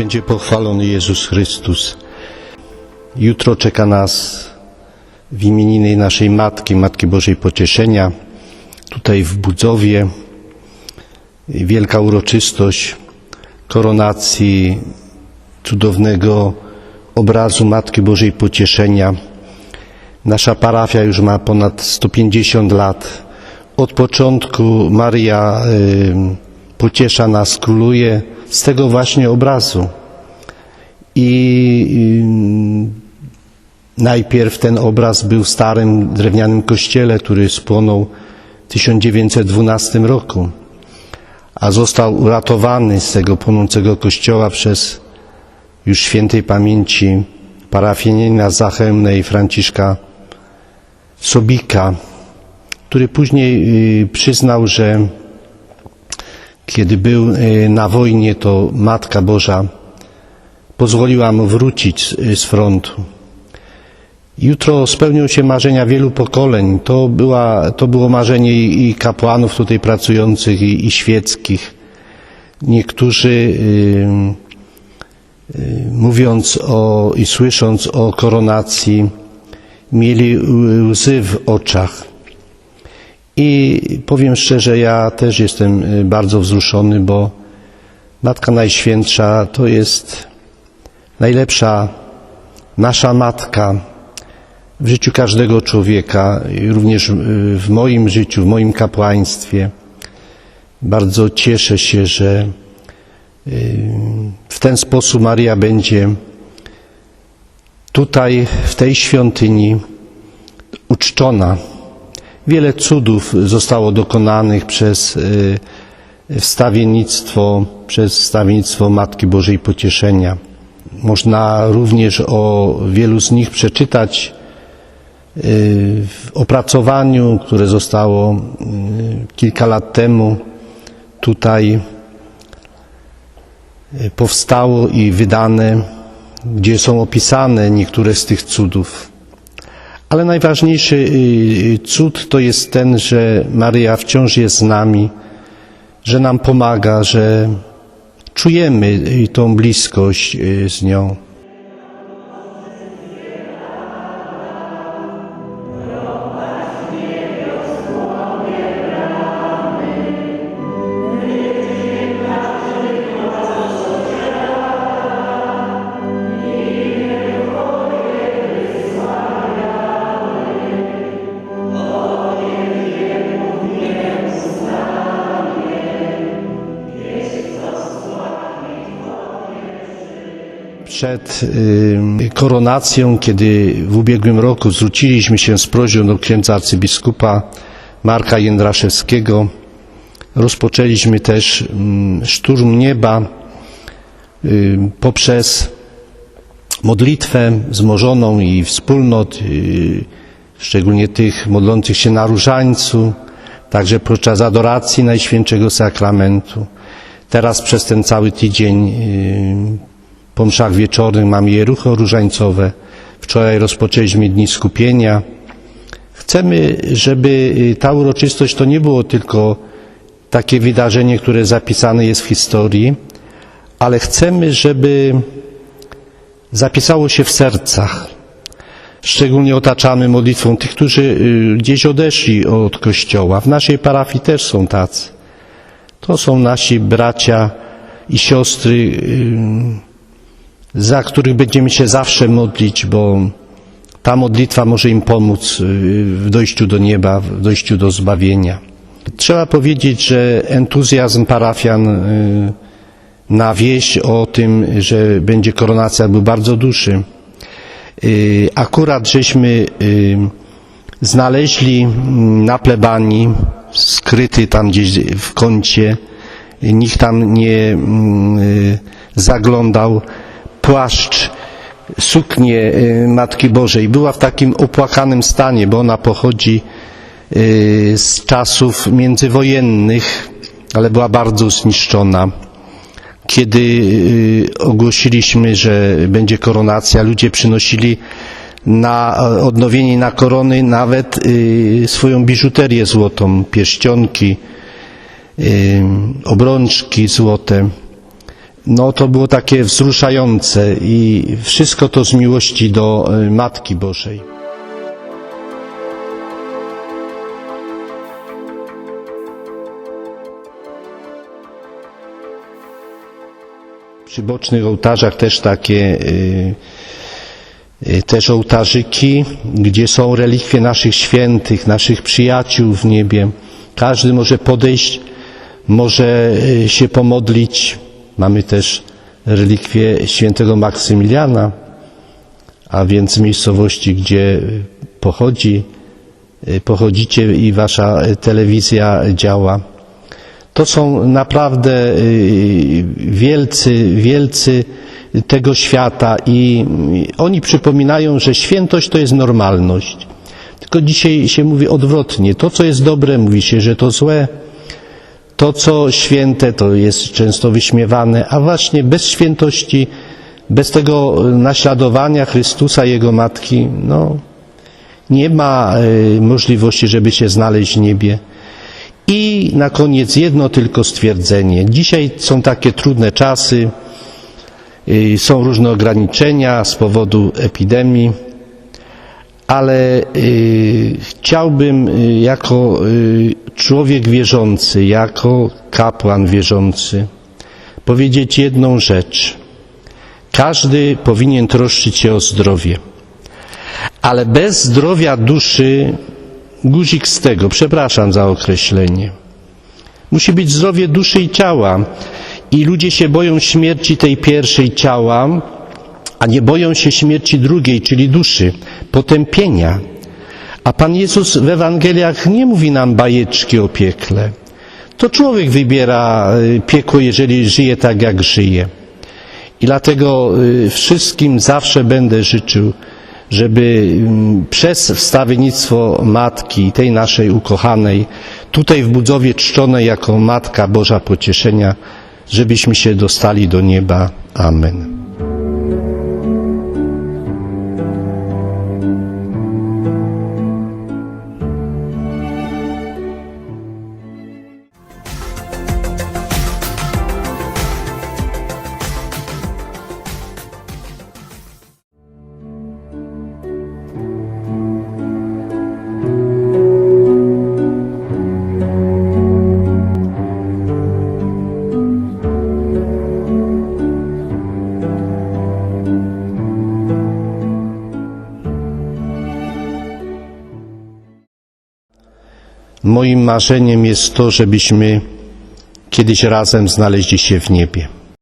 Będzie pochwalony Jezus Chrystus. Jutro czeka nas w imieniny naszej Matki, Matki Bożej Pocieszenia, tutaj w Budzowie. Wielka uroczystość koronacji cudownego obrazu Matki Bożej Pocieszenia. Nasza parafia już ma ponad 150 lat. Od początku Maria y, pociesza nas, króluje z tego właśnie obrazu. I najpierw ten obraz był w starym drewnianym kościele, który spłonął w 1912 roku, a został uratowany z tego płonącego kościoła przez już świętej pamięci parafianina Zachemnej Franciszka Sobika, który później y, przyznał, że kiedy był y, na wojnie, to Matka Boża pozwoliła mu wrócić z- frontu. Jutro spełnią się marzenia wielu pokoleń. To, była, to było marzenie i i kapłanów tutaj pracujących, i, i świeckich. Niektórzy, y, y, mówiąc o i słysząc o koronacji, mieli łzy w oczach. I powiem szczerze, ja też jestem y, bardzo wzruszony, bo Matka Najświętsza to jest najlepsza nasza matka w życiu każdego człowieka, również y, w moim życiu, w moim kapłaństwie. Bardzo cieszę się, że y, w ten sposób Maria będzie tutaj, w tej świątyni uczczona. Wiele cudów zostało dokonanych przez y, wstawiennictwo, przez wstawiennictwo Matki Bożej Pocieszenia. Można również o wielu z nich przeczytać y, w opracowaniu, które zostało y, kilka lat temu tutaj y, powstało i wydane, gdzie są opisane niektóre z tych cudów. Ale najważniejszy cud to jest ten, że Maryja wciąż jest z nami, że nam pomaga, że czujemy y, tą bliskość y, z nią. Przed koronacją, kiedy w ubiegłym roku zwróciliśmy się z prośbą do księdza arcybiskupa Marka Jędraszewskiego, rozpoczęliśmy też szturm nieba poprzez modlitwę wzmożoną i wspólnot, y, szczególnie tych modlących się na różańcu, także podczas adoracji Najświętszego Sakramentu. Teraz przez ten cały tydzień po mszach wieczornych mamy je ruchy różańcowe. Wczoraj rozpoczęliśmy dni skupienia. Chcemy, żeby y, ta uroczystość to nie było tylko takie wydarzenie, które zapisane jest w historii, ale chcemy, żeby zapisało się w sercach. Szczególnie otaczamy modlitwą tych, którzy y, gdzieś odeszli od Kościoła. W naszej parafii też są tacy. To są nasi bracia i siostry, y, za których będziemy się zawsze modlić, bo ta modlitwa może im pomóc y, w dojściu do nieba, w dojściu do zbawienia. Trzeba powiedzieć, że entuzjazm parafian y, na wieść o tym, że będzie koronacja był bardzo duży. Y, Akurat żeśmy znaleźli mm, na plebanii, skryty tam gdzieś w kącie, nikt tam nie mm, zaglądał, płaszcz, suknię y, Matki Bożej. Była w takim opłakanym stanie, bo ona pochodzi y, z czasów międzywojennych, ale była bardzo zniszczona. Kiedy y, ogłosiliśmy, że będzie koronacja, ludzie przynosili na odnowienie na korony nawet swoją biżuterię złotą, pierścionki, obrączki złote. No to było takie wzruszające i wszystko to z miłości do y, Matki Bożej. Przy bocznych ołtarzach też takie y, y, też ołtarzyki, gdzie są relikwie naszych świętych, naszych przyjaciół w niebie. Każdy może podejść, może się pomodlić. Mamy też relikwie świętego Maksymiliana, a więc miejscowości, gdzie pochodzi, pochodzicie i wasza telewizja działa. To są naprawdę y, wielcy, wielcy tego świata i y, oni przypominają, że świętość to jest normalność. Tylko dzisiaj się mówi odwrotnie. To, co jest dobre, mówi się, że to złe. To, co święte, to jest często wyśmiewane, a właśnie bez świętości, bez tego naśladowania Chrystusa Jego Matki, no, nie ma y, możliwości, żeby się znaleźć w niebie. I na koniec jedno tylko stwierdzenie. Dzisiaj są takie trudne czasy, y, są różne ograniczenia z powodu epidemii, ale y, chciałbym y, jako y, człowiek wierzący, jako kapłan wierzący powiedzieć jedną rzecz. Każdy powinien troszczyć się o zdrowie, ale bez zdrowia duszy guzik z tego, przepraszam za określenie. Musi być zdrowie duszy i ciała. I ludzie się boją śmierci tej pierwszej ciała, a nie boją się śmierci drugiej, czyli duszy, potępienia. A Pan Jezus w Ewangeliach nie mówi nam bajeczki o piekle. To człowiek wybiera y, piekło, jeżeli żyje tak, jak żyje. I dlatego y, wszystkim zawsze będę życzył, żeby mm, przez wstawiennictwo Matki, tej naszej ukochanej, tutaj w Budzowie czczonej jako Matka Boża Pocieszenia, żebyśmy się dostali do nieba. Amen. Moim marzeniem jest to, żebyśmy kiedyś razem znaleźli się w niebie.